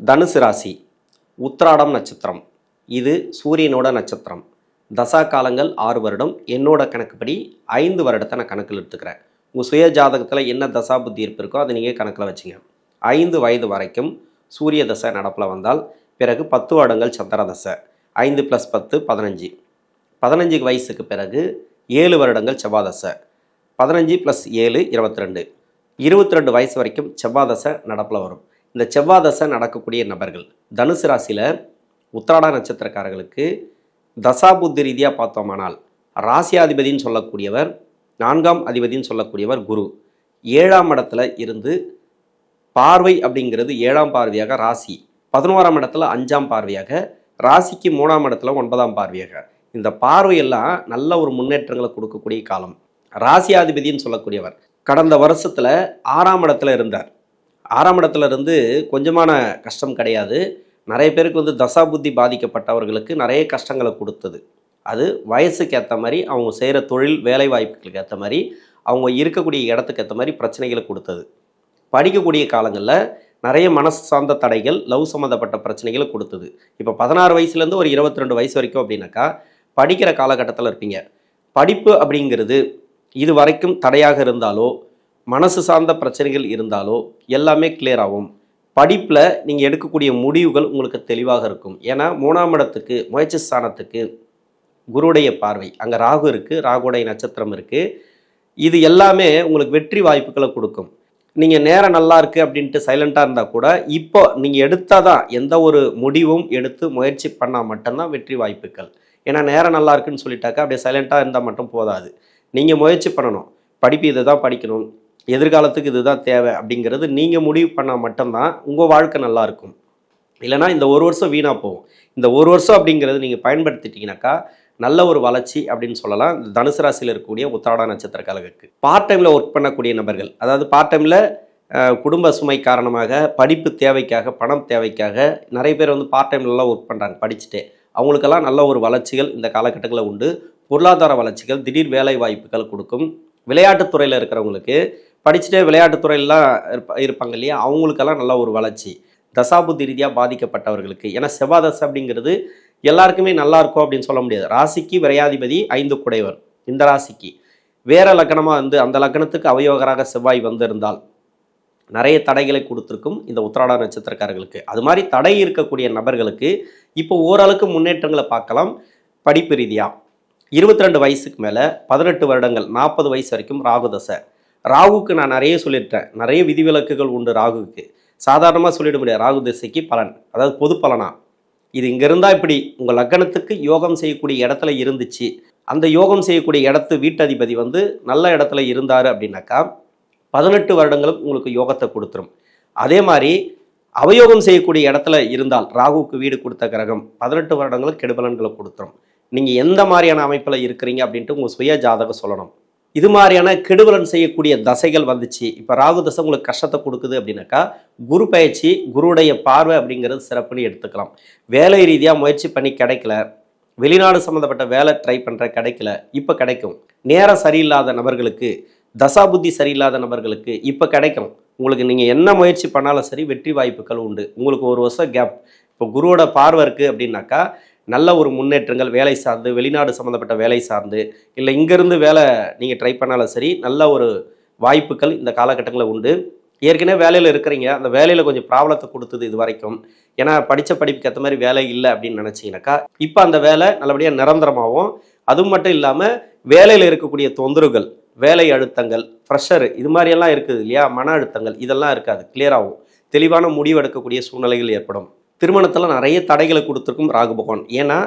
தனுசு ராசி உத்திராடம் நட்சத்திரம். இது சூரியனோட நட்சத்திரம். தசா காலங்கள் ஆறு வருடம். என்னோட கணக்குப்படி ஐந்து வருடத்தை நான் கணக்கில் எடுத்துக்கிறேன். உங்கள் சுய ஜாதகத்தில் என்ன தசா புத்தி இருப்பிருக்கோ அதை நீங்கள் கணக்கில் வச்சுங்க. ஐந்து வயது வரைக்கும் சூரிய தசை நடப்பில் வந்தால் பிறகு பத்து வருடங்கள் சந்திர தசை. ஐந்து ப்ளஸ் பத்து பதினஞ்சு. பதினஞ்சு வயசுக்கு பிறகு ஏழு வருடங்கள் செவ்வாதசை பதினஞ்சு ப்ளஸ் ஏழு இருபத்தி ரெண்டு. இருபத்தி ரெண்டு வயசு வரைக்கும் செவ்வாதசை நடப்பில் வரும். இந்த செவ்வாதசை நடக்கக்கூடிய நபர்கள். தனுசு ராசியில் உத்திராட நட்சத்திரக்காரர்களுக்கு தசாபுத்தி ரீதியாக பார்த்தோமானால் ராசியாதிபதினு சொல்லக்கூடியவர் நான்காம் அதிபதின்னு சொல்லக்கூடியவர் குரு. ஏழாம் இடத்துல இருந்து பார்வை அப்படிங்கிறது ஏழாம் பார்வையாக ராசி. பதினோராம் இடத்துல அஞ்சாம் பார்வையாக ராசிக்கு மூணாம் இடத்துல ஒன்பதாம் பார்வையாக. இந்த பார்வையெல்லாம் நல்ல ஒரு முன்னேற்றங்களை கொடுக்கக்கூடிய காலம். ராசியாதிபதினு சொல்லக்கூடியவர். கடந்த வருஷத்தில் ஆறாம் இடத்துல இருந்தார். ஆறாம் இடத்துல இருந்து கொஞ்சமான கஷ்டம் கிடையாது. நிறைய பேருக்கு வந்து தசாபுத்தி பாதிக்கப்பட்டவர்களுக்கு நிறைய கஷ்டங்களை கொடுத்தது. அது வயசுக்கு ஏற்ற மாதிரி அவங்க செய்கிற தொழில் வேலை வாய்ப்புகளுக்கு ஏற்ற மாதிரி அவங்க இருக்கக்கூடிய இடத்துக்கு ஏற்ற மாதிரி பிரச்சனைகளை கொடுத்தது. படிக்கக்கூடிய காலங்களில் நிறைய மனசு சார்ந்த தடைகள் லவ் சம்மந்தப்பட்ட பிரச்சனைகளை கொடுத்தது. இப்போ பதினாறு வயசுலேருந்து ஒரு இருபத்தி ரெண்டு வயசு வரைக்கும் அப்படின்னாக்கா படிக்கிற காலகட்டத்தில் இருப்பீங்க. படிப்பு அப்படிங்கிறது இது வரைக்கும் தடையாக இருந்தாலோ மனசு சார்ந்த பிரச்சனைகள் இருந்தாலோ எல்லாமே கிளியர் ஆகும். படிப்பில் நீங்கள் எடுக்கக்கூடிய முடிவுகள் உங்களுக்கு தெளிவாக இருக்கும். ஏன்னா மூணாம் இடத்துக்கு முயற்சி ஸ்தானத்துக்கு குருடைய பார்வை. அங்கே ராகு இருக்குது ராகுடைய நட்சத்திரம் இருக்குது இது எல்லாமே உங்களுக்கு வெற்றி வாய்ப்புகளை கொடுக்கும். நீங்கள் நேரம் நல்லா இருக்குது அப்படின்ட்டு சைலண்ட்டாக இருந்தால் கூட இப்போ நீங்கள் எடுத்தால் தான் எந்த ஒரு முடிவும் எடுத்து முயற்சி பண்ணால் மட்டும்தான் வெற்றி வாய்ப்புகள். ஏன்னா நேரம் நல்லா இருக்குன்னு சொல்லிட்டாக்கா அப்படியே சைலண்ட்டாக இருந்தால் மட்டும் போதாது. நீங்கள் முயற்சி பண்ணணும். படிப்பு இதை தான் படிக்கணும். எதிர்காலத்துக்கு இதுதான் தேவை அப்படிங்கிறது நீங்கள் முடிவு பண்ணால் மட்டும்தான் உங்கள் வாழ்க்கை நல்லாயிருக்கும் இல்லைனா இந்த ஒரு வருஷம் வீணாக போகும். இந்த ஒரு வருஷம் அப்படிங்கிறது நீங்கள் பயன்படுத்திட்டீங்கனாக்கா நல்ல ஒரு வளர்ச்சி அப்படின்னு சொல்லலாம். இந்த தனுசு ராசியில் இருக்கக்கூடிய உத்திராட நட்சத்திர கழகத்துக்கு. பார்ட் டைமில் ஒர்க் பண்ணக்கூடிய நபர்கள் அதாவது பார்ட் டைமில் குடும்ப சுமை காரணமாக படிப்பு தேவைக்காக பணம் தேவைக்காக நிறைய பேர் வந்து பார்ட் டைம்லலாம் ஒர்க் பண்ணுறாங்க படிச்சுட்டே. அவங்களுக்கெல்லாம் நல்ல ஒரு வளர்ச்சிகள் இந்த காலகட்டங்களில் உண்டு. பொருளாதார வளர்ச்சிகள் திடீர் வேலை வாய்ப்புகள் கொடுக்கும். விளையாட்டுத்துறையில் இருக்கிறவங்களுக்கு படிச்சுட்டே விளையாட்டுத் துறையிலாம் இருப்ப இருப்பாங்க இல்லையா? அவங்களுக்கெல்லாம் நல்ல ஒரு வளர்ச்சி. தசாபுத்தி ரீதியாக பாதிக்கப்பட்டவர்களுக்கு. ஏன்னா செவ்வாய் தசை அப்படிங்கிறது எல்லாருக்குமே நல்லா இருக்கும் அப்படின்னு சொல்ல முடியாது. ராசிக்கு விரையாதிபதி ஐந்து குடைவர் இந்த ராசிக்கு. வேற லக்கணமாக வந்து அந்த லக்னத்துக்கு அவயோகராக செவ்வாய் வந்திருந்தால் நிறைய தடைகளை கொடுத்துருக்கும் இந்த உத்திராட நட்சத்திரக்காரர்களுக்கு. அது மாதிரி தடை இருக்கக்கூடிய நபர்களுக்கு இப்போ ஓரளவுக்கு முன்னேற்றங்களை பார்க்கலாம். படிப்பு ரீதியாக இருபத்தி ரெண்டு வயசுக்கு மேலே பதினெட்டு வருடங்கள் நாற்பது வயசு வரைக்கும் ராகுதசை ராகுக்கு நான் நிறைய சொல்லியிருக்கேன் நிறைய விதிவிலக்குகள் உண்டு ராகுவுக்கு. சாதாரணமாக சொல்லிட முடியாது. ராகு திசைக்கு பலன். அதாவது பொது பலனா? இது இங்கே இருந்தால் இப்படி. உங்கள் லக்னத்துக்கு யோகம் செய்யக்கூடிய இடத்துல இருந்துச்சு. அந்த யோகம் செய்யக்கூடிய இடத்து வீட்டதிபதி வந்து நல்ல இடத்துல இருந்தார் அப்படின்னாக்கா பதினெட்டு வருடங்களும் உங்களுக்கு யோகத்தை கொடுத்துரும். அதே மாதிரி அவயோகம் செய்யக்கூடிய இடத்துல இருந்தால் ராகுவுக்கு வீடு கொடுத்த கிரகம் பதினெட்டு வருடங்களும் கெடுபலன்களை கொடுத்துரும். நீங்கள் எந்த மாதிரியான அமைப்பில் இருக்கிறீங்க அப்படின்ட்டு உங்கள் சுய ஜாதகம் சொல்லணும். இது மாதிரியான கெடுவலன் செய்யக்கூடிய தசைகள் வந்துச்சு. இப்போ ராகு தசை உங்களுக்கு கஷ்டத்தை கொடுக்குது அப்படின்னாக்கா குரு பயிற்சி குருவுடைய பார்வை அப்படிங்கிறது சிறப்புன்னு எடுத்துக்கலாம். வேலை ரீதியாக முயற்சி பண்ணி கிடைக்கல. வெளிநாடு சம்மந்தப்பட்ட வேலை ட்ரை பண்ணுற கிடைக்கல. இப்போ கிடைக்கும். நேரம் சரியில்லாத நபர்களுக்கு தசாபுத்தி சரியில்லாத நபர்களுக்கு இப்போ கிடைக்கும். உங்களுக்கு நீங்கள் என்ன முயற்சி பண்ணாலும் சரி வெற்றி வாய்ப்புகள் உண்டு. உங்களுக்கு ஒரு வருஷம் கேப் இப்போ குருவோட பார்வை இருக்குது அப்படின்னாக்கா நல்ல ஒரு முன்னேற்றங்கள் வேலை சார்ந்து வெளிநாடு சம்மந்தப்பட்ட வேலை சார்ந்து இல்லை இங்கேருந்து வேலை நீங்கள் ட்ரை பண்ணாலும் சரி நல்ல ஒரு வாய்ப்புகள் இந்த காலகட்டங்களில் உண்டு. ஏற்கனவே வேலையில் இருக்கிறீங்க அந்த வேலையில் கொஞ்சம் ப்ராப்ளத்தை கொடுத்தது இது வரைக்கும். ஏன்னா படித்த படிப்புக்கு ஏற்ற மாதிரி வேலை இல்லை அப்படின்னு நினச்சிங்கனாக்கா இப்போ அந்த வேலை நல்லபடியாக நிரந்தரமாகவும் அது மட்டும் இல்லாமல் வேலையில் இருக்கக்கூடிய தொந்தரவுகள் வேலை அழுத்தங்கள் ப்ரெஷர் இது மாதிரியெல்லாம் இருக்குது இல்லையா? மன அழுத்தங்கள் இதெல்லாம் இருக்காது clear தெளிவான முடிவு எடுக்கக்கூடிய சூழ்நிலைகள் ஏற்படும். திருமணத்தில் நிறைய தடைகளை கொடுத்துருக்கும் ராகு பகவான். ஏன்னா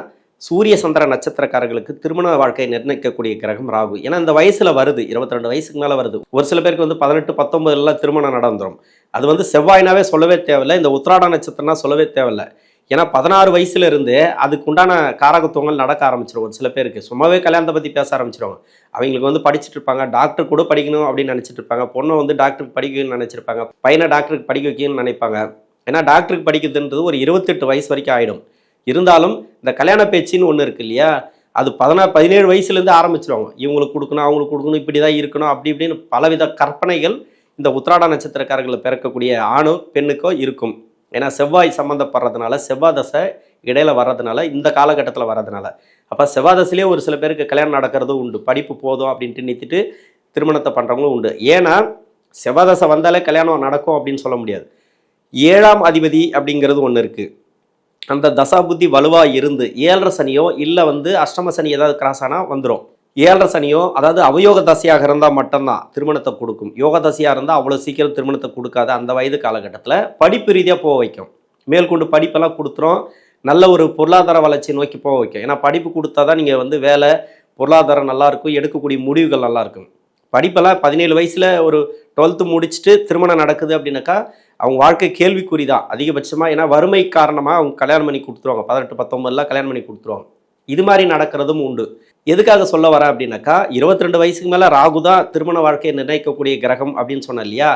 சூரிய சந்திர நட்சத்திரக்காரர்களுக்கு திருமண வாழ்க்கையை நிர்ணயிக்கக்கூடிய கிரகம் ராகு. ஏன்னா இந்த வயசில் வருது. இருபத்தி ரெண்டு வயசுக்கு மேலே வருது. ஒரு சில பேருக்கு வந்து பதினெட்டு பத்தொம்பதுலாம் திருமணம் நடந்துடும் அது வந்து செவ்வாயினாவே சொல்லவே தேவையில்லை. இந்த உத்ராட நட்சத்திரம்னா சொல்லவே தேவையில்லை. ஏன்னா பதினாறு வயசுல இருந்து அதுக்கு உண்டான காரகத்துவங்கள் நடக்க ஆரம்பிச்சிடும் ஒரு சில பேருக்கு. சும்மாவே கல்யாணத்தை பற்றி பேச ஆரம்பிச்சிருவாங்க. அவங்களுக்கு வந்து படிச்சுட்டு இருப்பாங்க. டாக்டர் கூட படிக்கணும் அப்படின்னு நினச்சிட்டு இருப்பாங்க. பொண்ணை வந்து டாக்டருக்கு படிக்கணும்னு நினச்சிருப்பாங்க. பையனை டாக்டருக்கு படிக்க வைக்கணும்னு நினைப்பாங்க. ஏன்னா டாக்டருக்கு படிக்கிறதுன்றது ஒரு இருபத்தெட்டு வயசு வரைக்கும் ஆகிடும் இருந்தாலும் இந்த கல்யாண பேச்சுன்னு ஒன்று இருக்கு இல்லையா? அது பதினா பதினேழு வயசுலேருந்து ஆரம்பிச்சிருவாங்க. இவங்களுக்கு கொடுக்கணும் அவங்களுக்கு கொடுக்கணும் இப்படி தான் இருக்கணும் அப்படி இப்படின்னு பலவித கற்பனைகள் இந்த உத்திராட நட்சத்திரக்காரர்களை பிறக்கக்கூடிய ஆணோ பெண்ணுக்கோ இருக்கும். ஏன்னா செவ்வாய் சம்மந்தப்படுறதுனால செவ்வாய் தசை இடையில வர்றதுனால இந்த காலகட்டத்தில் வர்றதுனால. அப்போ செவ்வாய் தசையிலே ஒரு சில பேருக்கு கல்யாணம் நடக்கிறதும் உண்டு. படிப்பு போதும் அப்படின்ட்டு நிறுத்திட்டு திருமணத்தை பண்ணுறவங்களும் உண்டு. ஏன்னா செவ்வாய் தசை வந்தாலே கல்யாணம் நடக்கும் அப்படின்னு சொல்ல முடியாது. ஏழாம் அதிபதி அப்படிங்கிறது ஒன்று இருக்குது அந்த தசாபுத்தி வலுவாக இருந்து ஏழரை சனியோ இல்லை வந்து அஷ்டம சனி ஏதாவது கிராஸ் ஆனால் வந்துடும் ஏழரை சனியோ அதாவது அவயோக தசையாக இருந்தால் மட்டும்தான் திருமணத்தை கொடுக்கும். யோக தசையாக இருந்தால் அவ்வளோ சீக்கிரம் திருமணத்தை கொடுக்காது அந்த வயது காலகட்டத்தில் படிப்பு ரீதியாக போக வைக்கும். மேற்கொண்டு படிப்பெல்லாம் கொடுத்துரும். நல்ல ஒரு பொருளாதார வளர்ச்சி நோக்கி போக வைக்கும். ஏன்னா படிப்பு கொடுத்தா தான் நீங்கள் வந்து வேலை பொருளாதாரம் நல்லாயிருக்கும் எடுக்கக்கூடிய முடிவுகள் நல்லாயிருக்கும் படிப்பெல்லாம் பதினேழு வயசில் ஒரு டுவெல்த்து முடிச்சுட்டு திருமணம் நடக்குது அப்படின்னாக்கா அவங்க வாழ்க்கை கேள்விக்குறி தான் அதிகபட்சமாக ஏன்னா வறுமை காரணமாக அவங்க கல்யாணம் பண்ணி கொடுத்துருவாங்க. பதினெட்டு பத்தொம்பதுல கல்யாணம் பண்ணி கொடுத்துருவாங்க. இது மாதிரி நடக்கிறதும் உண்டு. எதுக்காக சொல்ல வரேன் அப்படின்னாக்கா இருபத்தி ரெண்டு வயசுக்கு மேலே ராகு தான் திருமண வாழ்க்கையை நிர்ணயிக்கக்கூடிய கிரகம் அப்படின்னு சொன்னேன் இல்லையா?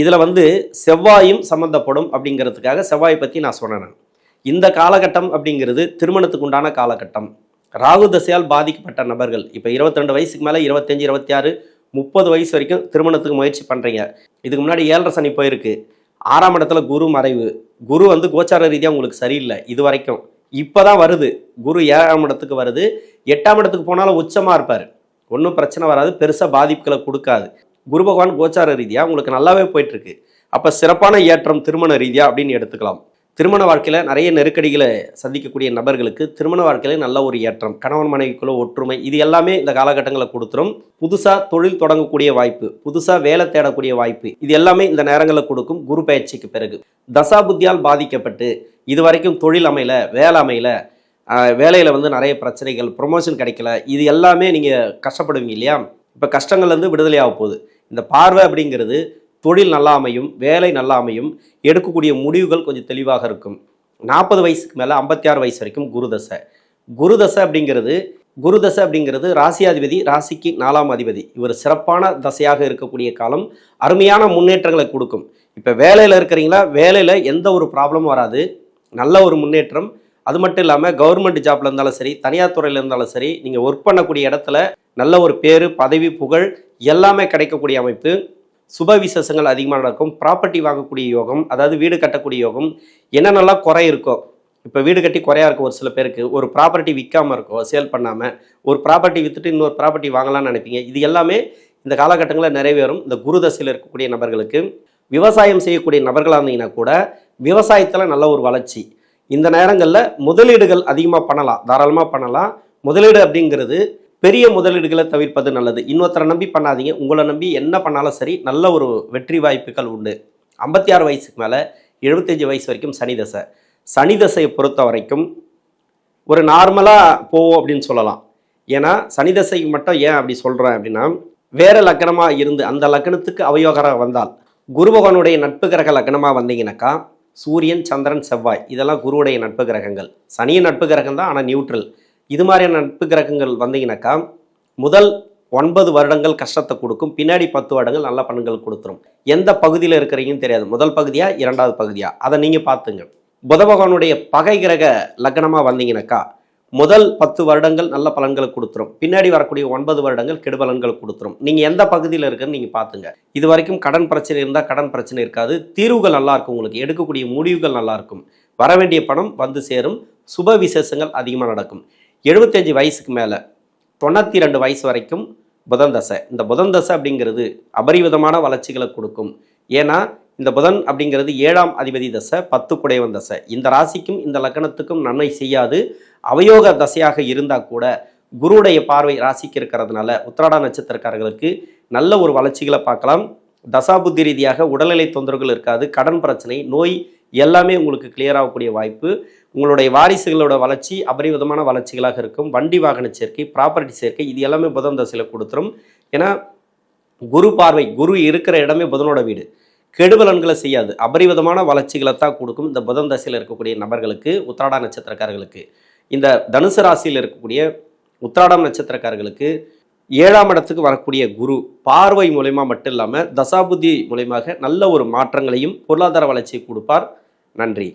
இதில் வந்து செவ்வாயும் சம்மந்தப்படும் அப்படிங்கிறதுக்காக செவ்வாயை பற்றி நான் சொன்னேன் இந்த காலகட்டம் அப்படிங்கிறது திருமணத்துக்கு உண்டான காலகட்டம். ராகு தசையால் பாதிக்கப்பட்ட நபர்கள் இப்போ இருபத்தி ரெண்டு வயசுக்கு மேலே இருபத்தஞ்சு இருபத்தி ஆறு முப்பது வயசு வரைக்கும் திருமணத்துக்கு முயற்சி பண்ணுறீங்க இதுக்கு முன்னாடி ஏழரை சனி போயிருக்கு. ஆறாம் இடத்துல குரு மறைவு. குரு வந்து கோச்சார ரீதியாக உங்களுக்கு சரியில்லை இது வரைக்கும். இப்போ தான் வருது. குரு ஏழாம் இடத்துக்கு வருது. எட்டாம் இடத்துக்கு போனாலும் உச்சமாக இருப்பார். ஒன்றும் பிரச்சனை வராது. பெருசாக பாதிப்புகளை கொடுக்காது. குரு பகவான் கோச்சார ரீதியாக உங்களுக்கு நல்லாவே போயிட்டுருக்கு அப்போ சிறப்பான ஏற்றம் திருமண ரீதியாக அப்படின்னு எடுத்துக்கலாம். திருமண வாழ்க்கையில் நிறைய நெருக்கடிகளை சந்திக்கக்கூடிய நபர்களுக்கு திருமண வாழ்க்கையில் நல்ல ஒரு ஏற்றம். கணவன் மனைவிக்குள்ள ஒற்றுமை இது எல்லாமே இந்த காலகட்டங்களில் கொடுத்துரும். புதுசாக தொழில் தொடங்கக்கூடிய வாய்ப்பு புதுசாக வேலை தேடக்கூடிய வாய்ப்பு இது எல்லாமே இந்த நேரங்களில் கொடுக்கும் குரு பயிற்சிக்கு பிறகு. தசாபுத்தியால் பாதிக்கப்பட்டு இது வரைக்கும் தொழில் அமையல வேலை அமையல வேலையில் வந்து நிறைய பிரச்சனைகள் ப்ரொமோஷன் கிடைக்கல இது எல்லாமே நீங்கள் கஷ்டப்படுவீங்க இல்லையா? இப்போ கஷ்டங்கள்லேருந்து விடுதலை ஆக போகுது. இந்த பார்வை அப்படிங்கிறது தொழில் நல்லா அமையும் வேலை நல்லா அமையும் எடுக்கக்கூடிய முடிவுகள் கொஞ்சம் தெளிவாக இருக்கும். நாற்பது வயசுக்கு மேலே ஐம்பத்தி ஆறு வயசு வரைக்கும் குருதசை. குருதசை அப்படிங்கிறது குருதசை அப்படிங்கிறது ராசியாதிபதி ராசிக்கு நாலாம் அதிபதி. இவர் சிறப்பான தசையாக இருக்கக்கூடிய காலம் அருமையான முன்னேற்றங்களை கொடுக்கும். இப்போ வேலையில் இருக்கிறீங்களா? வேலையில் எந்த ஒரு ப்ராப்ளமும் வராது. நல்ல ஒரு முன்னேற்றம். அது மட்டும் இல்லாமல் கவர்மெண்ட் ஜாப்ல இருந்தாலும் சரி தனியார் துறையில் இருந்தாலும் சரி நீங்கள் ஒர்க் பண்ணக்கூடிய இடத்துல நல்ல ஒரு பேர் பதவி புகழ் எல்லாமே கிடைக்கக்கூடிய அமைப்பு. சுப விசேஷங்கள் அதிகமாக நடக்கும். ப்ராப்பர்ட்டி வாங்கக்கூடிய யோகம் அதாவது வீடு கட்டக்கூடிய யோகம் என்னென்னலாம் குறை இருக்கோ இப்போ வீடு கட்டி குறையா இருக்கும் ஒரு சில பேருக்கு ஒரு ப்ராப்பர்ட்டி விற்காமல் இருக்கும் சேல் பண்ணாமல் ஒரு ப்ராப்பர்ட்டி விற்றுட்டு இன்னொரு ப்ராப்பர்ட்டி வாங்கலாம்னு நினைப்பீங்க. இது எல்லாமே இந்த காலகட்டங்களில் நிறைவேறும். இந்த குரு தசையில் இருக்கக்கூடிய நபர்களுக்கு விவசாயம் செய்யக்கூடிய நபர்களாக இருந்தீங்கன்னா கூட விவசாயத்தில் நல்ல ஒரு வளர்ச்சி. இந்த நேரங்களில் முதலீடுகள் அதிகமாக பண்ணலாம் தாராளமாக பண்ணலாம். முதலீடு அப்படிங்கிறது பெரிய முதலீடுகளை தவிர்ப்பது நல்லது. இன்னொருத்தரை நம்பி பண்ணாதீங்க. உங்களை நம்பி என்ன பண்ணாலும் சரி நல்ல ஒரு வெற்றி வாய்ப்புகள் உண்டு. ஐம்பத்தி ஆறு வயசுக்கு மேலே எழுபத்தஞ்சு வயசு வரைக்கும் சனி தசை. சனி தசையை பொறுத்த வரைக்கும் ஒரு நார்மலாக போவோம் அப்படின்னு சொல்லலாம். ஏன்னா சனி தசைக்கு மட்டும் ஏன் அப்படி சொல்கிறேன் அப்படின்னா வேறு லக்னமாக இருந்து அந்த லக்னத்துக்கு அவயோகராக வந்தால் குரு பகவானுடைய நட்பு கிரக லக்னமாக வந்தீங்கன்னாக்கா சூரியன் சந்திரன் செவ்வாய் இதெல்லாம் குருவுடைய நட்பு கிரகங்கள். சனியின் நட்பு கிரகம் தான் ஆனால் நியூட்ரல் இது மாதிரியான நட்பு கிரகங்கள் வந்தீங்கன்னாக்கா முதல் ஒன்பது வருடங்கள் கஷ்டத்தை கொடுக்கும் பின்னாடி பத்து வருடங்கள் நல்ல பலன்கள் கொடுத்துரும். எந்த பகுதியில் இருக்கிறீங்கன்னு தெரியாது. முதல் பகுதியா இரண்டாவது பகுதியா? அதை நீங்கள் பார்த்துங்க. புத பகவானுடைய பகை கிரக லக்னமாக வந்தீங்கன்னாக்கா முதல் பத்து வருடங்கள் நல்ல பலன்களை கொடுத்துரும். பின்னாடி வரக்கூடிய ஒன்பது வருடங்கள் கெடுபலன்கள் கொடுத்துரும். நீங்கள் எந்த பகுதியில் இருக்குன்னு நீங்கள் பார்த்துங்க. இது வரைக்கும் கடன் பிரச்சனை இருந்தால் கடன் பிரச்சனை இருக்காது. தீர்வுகள் நல்லாயிருக்கும் உங்களுக்கு. எடுக்கக்கூடிய முடிவுகள் நல்லாயிருக்கும் வர வேண்டிய பணம் வந்து சேரும். சுப விசேஷங்கள் அதிகமாக நடக்கும். எழுபத்தஞ்சு வயசுக்கு மேலே தொண்ணூற்றி ரெண்டு வயசு வரைக்கும் புதன் தசை. இந்த புதன் தசை அப்படிங்கிறது அபரிவிதமான வளர்ச்சிகளை கொடுக்கும். ஏன்னா இந்த புதன் அப்படிங்கிறது ஏழாம் அதிபதி தசை பத்து குடைவன் தசை. இந்த ராசிக்கும் இந்த லக்னத்துக்கும் நன்மை செய்யாது. அவயோக தசையாக இருந்தால் கூட குருடைய பார்வை ராசிக்கு இருக்கிறதுனால உத்திராட நட்சத்திரக்காரர்களுக்கு நல்ல ஒரு வளர்ச்சிகளை பார்க்கலாம். தசாபுத்தி ரீதியாக உடல்நிலை தொந்தரவுகள் இருக்காது கடன் பிரச்சனை நோய் எல்லாமே உங்களுக்கு கிளியர் ஆகக்கூடிய வாய்ப்பு. உங்களுடைய வாரிசுகளோட வளர்ச்சி அபரிவிதமான வளர்ச்சிகளாக இருக்கும். வண்டி வாகன சேர்க்கை ப்ராப்பர்ட்டி சேர்க்கை இது எல்லாமே புதன் தசையில் கொடுத்துரும். ஏன்னா குரு பார்வை குரு இருக்கிற இடமே புதனோட வீடு. கெடுபலன்களை செய்யாது. அபரிவிதமான வளர்ச்சிகளை தான் கொடுக்கும் இந்த புதன் தசையில் இருக்கக்கூடிய நபர்களுக்கு உத்திராடா நட்சத்திரக்காரர்களுக்கு. இந்த தனுசு ராசியில் இருக்கக்கூடிய உத்திராடம் நட்சத்திரக்காரர்களுக்கு ஏழாம் இடத்துக்கு வரக்கூடிய குரு பார்வை மூலயமா மட்டும் இல்லாமல் தசாபுத்தி மூலயமாக நல்ல ஒரு மாற்றங்களையும் பொருளாதார வளர்ச்சியை கொடுப்பார். நன்றி.